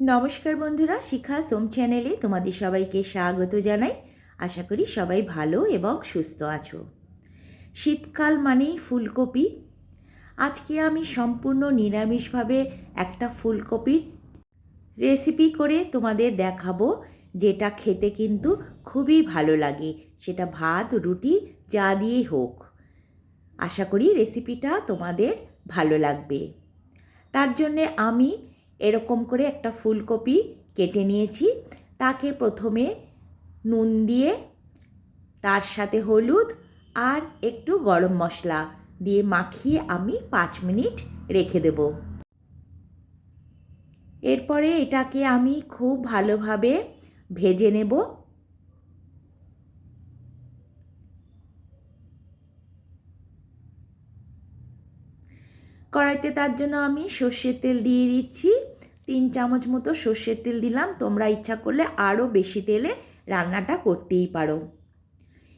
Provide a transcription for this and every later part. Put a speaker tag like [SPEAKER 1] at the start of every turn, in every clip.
[SPEAKER 1] নমস্কার বন্ধুরা, শিখা সোম চ্যানেলে তোমাদের সবাইকে স্বাগত জানাই। আশা করি সবাই ভালো এবং সুস্থ আছো। শীতকাল মানেই ফুলকপি। আজকে আমি সম্পূর্ণ নিরামিষভাবে একটা ফুলকপির রেসিপি করে তোমাদের দেখাবো, যেটা খেতে কিন্তু খুবই ভালো লাগে। সেটা ভাত, রুটি যা দিয়েই হোক। আশা করি রেসিপিটা তোমাদের ভালো লাগবে। তার জন্যে আমি এরকম করে একটা ফুলকপি কেটে নিয়েছি। তাকে প্রথমে নুন দিয়ে, তার সাথে হলুদ আর একটু গরম মশলা দিয়ে মাখিয়ে আমি পাঁচ মিনিট রেখে দেব। এরপরে এটাকে আমি খুব ভালোভাবে ভেজে নেব। কড়াইতে তার জন্য আমি সর্ষের তেল দিয়ে দিচ্ছি। তিন চামচ মতো সর্ষের তেল দিলাম। তোমরা ইচ্ছা করলে আরও বেশি তেলে রান্নাটা করতেই পারো।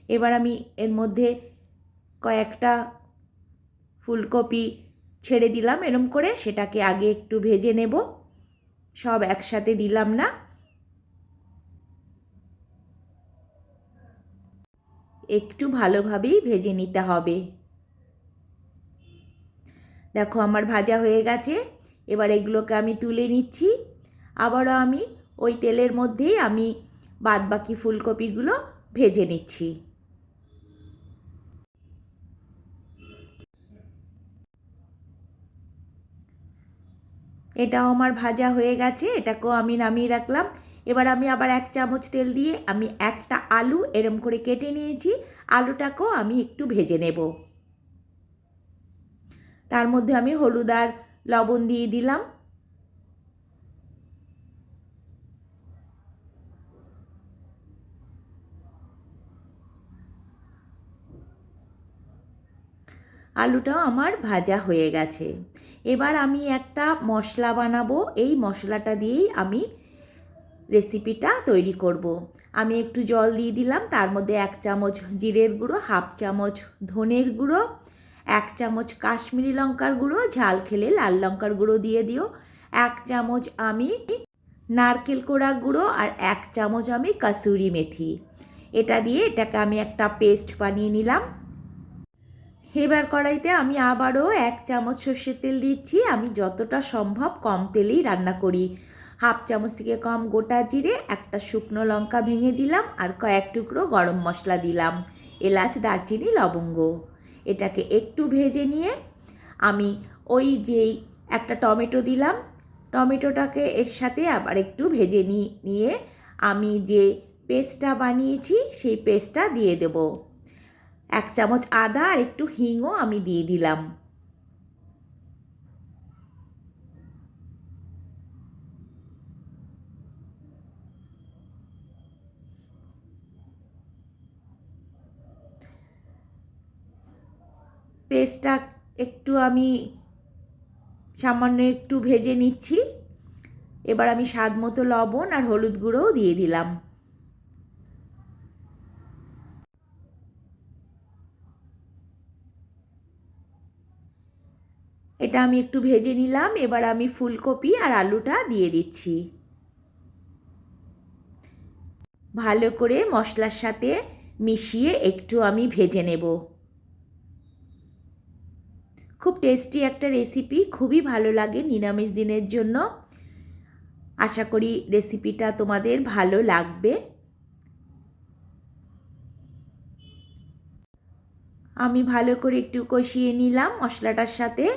[SPEAKER 1] এবার আমি এর মধ্যে কয়েকটা ফুলকপি ছেড়ে দিলাম। এরম করে সেটাকে আগে একটু ভেজে নেব। সব একসাথে দিলাম না। একটু ভালোভাবেই ভেজে নিতে হবে। দেখো আমার ভাজা হয়ে গেছে। এবার এগুলোকে আমি তুলে নিচ্ছি। আবারও আমি ওই তেলের মধ্যেই আমি বাদবাকি ফুলকপিগুলো ভেজে নিচ্ছি। এটাও আমার ভাজা হয়ে গেছে, এটাকেও আমি নামিয়ে রাখলাম। এবার আমি আবার এক চামচ তেল দিয়ে আমি একটা আলু এরম করে কেটে নিয়েছি, আলুটাকেও আমি একটু ভেজে নেব। তার মধ্যে আমি হলুদ আর লবণ দিয়ে দিলাম। আলুটাও আমার ভাজা হয়ে গেছে। এবার আমি একটা মশলা বানাবো। এই মশলাটা দিয়েই আমি রেসিপিটা তৈরি করব। আমি একটু জল দিয়ে দিলাম। তার মধ্যে এক চামচ জিরের গুঁড়ো, হাফ চামচ ধনের গুঁড়ো এক চামচ কাশ্মীরি লঙ্কার গুঁড়ো, ঝাল খেলে লাল লঙ্কার গুঁড়ো দিয়ে দিও। এক চামচ আমি নারকেল কোড়া গুঁড়ো আর এক চামচ আমি কাসুরি মেথি। এটা দিয়ে এটাকে আমি একটা পেস্ট বানিয়ে নিলাম। এবার কড়াইতে আমি আবারও এক চামচ সর্ষের তেল দিচ্ছি। আমি যতটা সম্ভব কম তেলেই রান্না করি। হাফ চামচ থেকে কম গোটা জিরে, একটা শুকনো লঙ্কা ভেঙে দিলাম আর কয়েক টুকরো গরম মশলা দিলাম। এলাচ, দারচিনি, লবঙ্গ। এটাকে একটু ভেজে নিয়ে আমি ওই যেই একটা টমেটো দিলাম, টমেটোটাকে এর সাথে আবার একটু ভেজে নিয়ে আমি যে পেস্টটা বানিয়েছি সেই পেস্টটা দিয়ে দেব। এক চামচ আদা আর একটু হিংও আমি দিয়ে দিলাম। পেস্টটা একটু আমি সামান্য একটু ভেজে নিচ্ছি। এবার আমি স্বাদ মতো লবণ আর হলুদ গুঁড়োও দিয়ে দিলাম। এটা আমি একটু ভেজে নিলাম। এবার আমি ফুলকপি আর আলুটা দিয়ে দিচ্ছি। ভালো করে মশলার সাথে মিশিয়ে একটু আমি ভেজে নেব। খুব টেস্টি একটা রেসিপি খুবই ভালো লাগে নিরামিষ দিনের জন্য। আশা করি রেসিপিটা তোমাদের ভালো লাগবে। আমি ভালো করে একটু কষিয়ে নিলাম মশলাটার সাথে।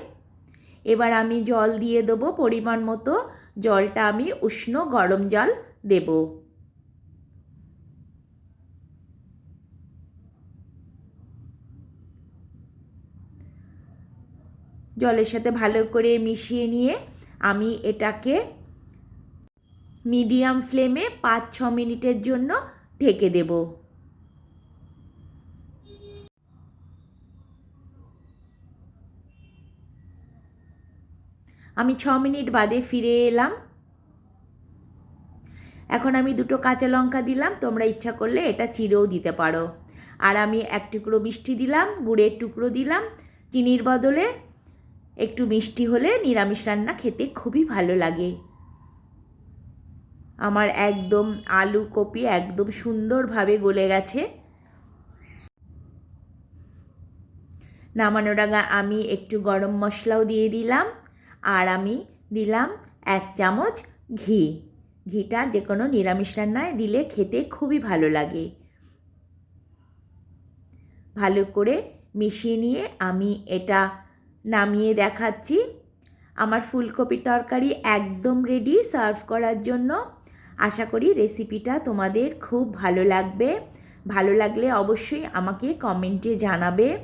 [SPEAKER 1] এবার আমি জল দিয়ে দেবো পরিমাণ মতো। জলটা আমি উষ্ণ গরম জল দেবো। জলের সাথে ভালো করে মিশিয়ে নিয়ে আমি এটাকে মিডিয়াম ফ্লেমে পাঁচ ছ মিনিটের জন্য ঢেকে দেব। আমি ছ মিনিট বাদে ফিরে এলাম। এখন আমি দুটো কাঁচা লঙ্কা দিলাম, তোমরা ইচ্ছা করলে এটা চিরেও দিতে পারো। আর আমি এক টুকরো মিষ্টি দিলাম, গুড়ের টুকরো দিলাম, চিনির বদলে একটু মিষ্টি হলে নিরামিষ রান্না খেতে খুবই ভালো লাগে। আমার একদম আলু কপি একদম সুন্দরভাবে গলে গেছে। নামানোর আগে আমি একটু গরম মশলাও দিয়ে দিলাম আর আমি দিলাম এক চামচ ঘি। ঘিটা যে কোনো নিরামিষ রান্নায় দিলে খেতে খুবই ভালো লাগে। ভালো করে মিশিয়ে নিয়ে আমি এটা নামিয়ে দেখাচ্ছি। আমার ফুলকপির তরকারি একদম রেডি সার্ভ করার জন্য। আশা করি রেসিপিটা তোমাদের খুব ভালো লাগবে। ভালো লাগলে অবশ্যই আমাকে কমেন্টে জানাবে।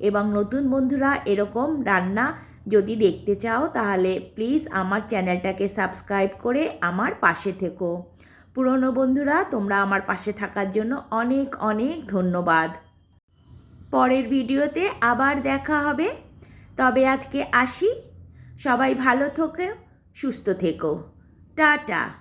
[SPEAKER 1] এবং নতুন বন্ধুরা এরকম রান্না যদি দেখতে চাও, তাহলে প্লিজ আমার চ্যানেলটাকে সাবস্ক্রাইব করে আমার পাশে থেকো। পুরনো বন্ধুরা, তোমরা আমার পাশে থাকার জন্য অনেক অনেক ধন্যবাদ। পরের ভিডিওতে আবার দেখা হবে। তবে আজকে আসি। সবাই ভালো থেকো সুস্থ থেকো। টাটা।